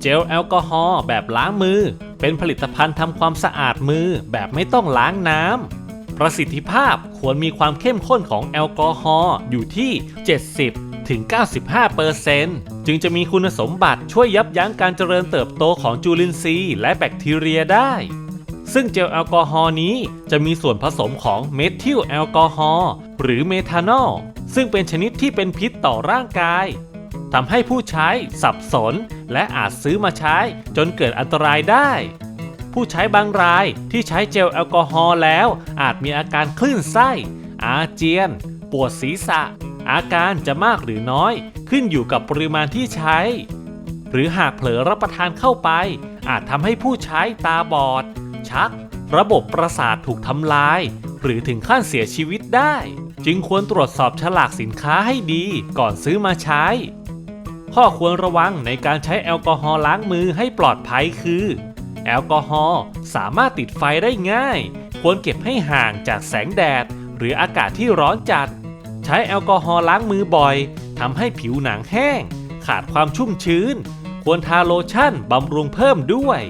เจลแอลกอฮอล์แบบล้างมือ เป็นผลิตภัณฑ์ทำความสะอาดมือแบบไม่ต้องล้างน้ำ ประสิทธิภาพควรมีความเข้มข้นของแอลกอฮอล์อยู่ที่ 70 ถึง 95%จึงจะมีคุณสมบัติช่วยยับยั้งการเจริญเติบโตของจุลินทรีย์และแบคทีเรียได้ ซึ่งเจลแอลกอฮอล์นี้จะมีส่วนผสมของเมทิลแอลกอฮอล์หรือเมทานอลซึ่งเป็นชนิดที่เป็นพิษต่อร่างกาย ทำให้ผู้ใช้สับสน และอาจซื้อมาใช้จนเกิดอันตรายได้ ผู้ใช้บางรายที่ใช้เจลแอลกอฮอล์แล้ว อาจมีอาการคลื่นไส้ อาเจียน ปวดศีรษะ อาการจะมากหรือน้อย ขึ้นอยู่กับปริมาณที่ใช้ หรือหากเผลอรับประทานเข้าไป อาจทำให้ผู้ใช้ตาบอด ชัก ระบบประสาทถูกทำลาย หรือถึงขั้นเสียชีวิตได้ จึงควรตรวจสอบฉลากสินค้าให้ดีก่อนซื้อมาใช้ ข้อควรระวังในการใช้แอลกอฮอล์ล้างมือให้ปลอดภัยคือ แอลกอฮอล์สามารถติดไฟได้ง่าย ควรเก็บให้ห่างจากแสงแดด หรืออากาศที่ร้อนจัด ใช้แอลกอฮอล์ล้างมือบ่อยทำให้ผิวหนังแห้ง ขาดความชุ่มชื้น ควรทาโลชั่นบำรุงเพิ่มด้วย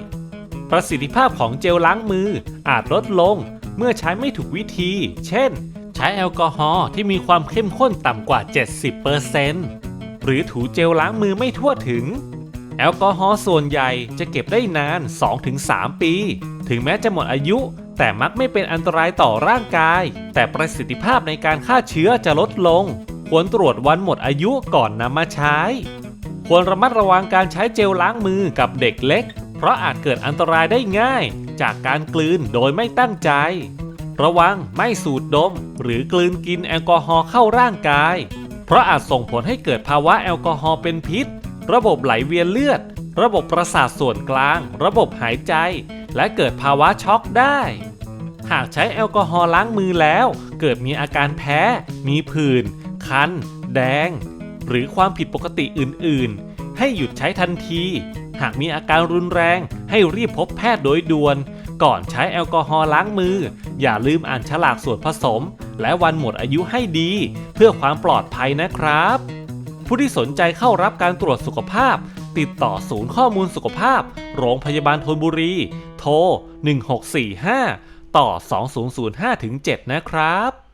ประสิทธิภาพของเจลล้างมืออาจลดลง เมื่อใช้ไม่ถูกวิธี เช่น ใช้แอลกอฮอล์ที่มีความเข้มข้นต่ำกว่า 70% หรือถูเจลล้างมือไม่ทั่วถึง แอลกอฮอล์ส่วนใหญ่จะเก็บได้นาน 2-3 ปี ถึงแม้จะหมดอายุ แต่มักไม่เป็นอันตรายต่อร่างกาย แต่ประสิทธิภาพในการฆ่าเชื้อจะลดลง ควรตรวจวันหมดอายุก่อนนำมาใช้ ควรระมัดระวังการใช้เจลล้างมือกับเด็กเล็ก เพราะอาจเกิดอันตรายได้ง่าย จากการกลืนโดยไม่ตั้งใจระวังไม่สูดดม หรือกลืนกินแอลกอฮอล์เข้าร่างกาย เพราะอาจส่งผลให้เกิดภาวะแอลกอฮอล์เป็นพิษ ระบบไหลเวียนเลือด ระบบประสาทส่วนกลาง ระบบหายใจ และเกิดภาวะช็อกได้ หากใช้แอลกอฮอล์ล้างมือแล้ว เกิดมีอาการแพ้ มีผื่น คัน แดง หรือความผิดปกติอื่น ๆ ให้หยุดใช้ทันที หากมีอาการรุนแรง ให้รีบพบแพทย์โดยด่วน ก่อนใช้แอลกอฮอล์ล้างมือ อย่าลืมอ่านฉลากส่วนผสม และวันหมดอายุให้ดี เพื่อความปลอดภัยนะครับ ผู้ที่สนใจเข้ารับการตรวจสุขภาพ ติดต่อศูนย์ข้อมูลสุขภาพ โรงพยาบาลธนบุรี โทร 1645 ต่อ 2005-7 นะครับ